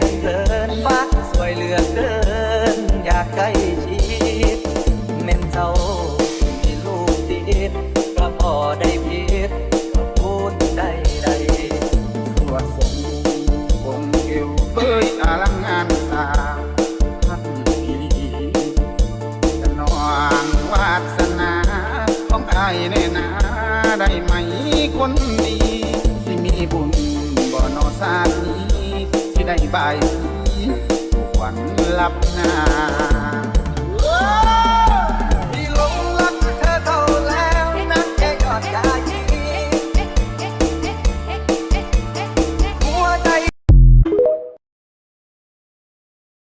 กันเกินฟ้าสวยเหลือเกิน อยากใกล้ชิดเม่นเจ้ามีลูกติดก็พอได้ผิดก็พูดได้ใดสวดทรงวงเอวเอ้ยอลังงานสาท่านอีลีจะนองวาสนาของไอ้ายแน่นาได้ไหมคนดีสิมีบุญบ่อนอสาตินี้ ได้บสุขวัญลับหนา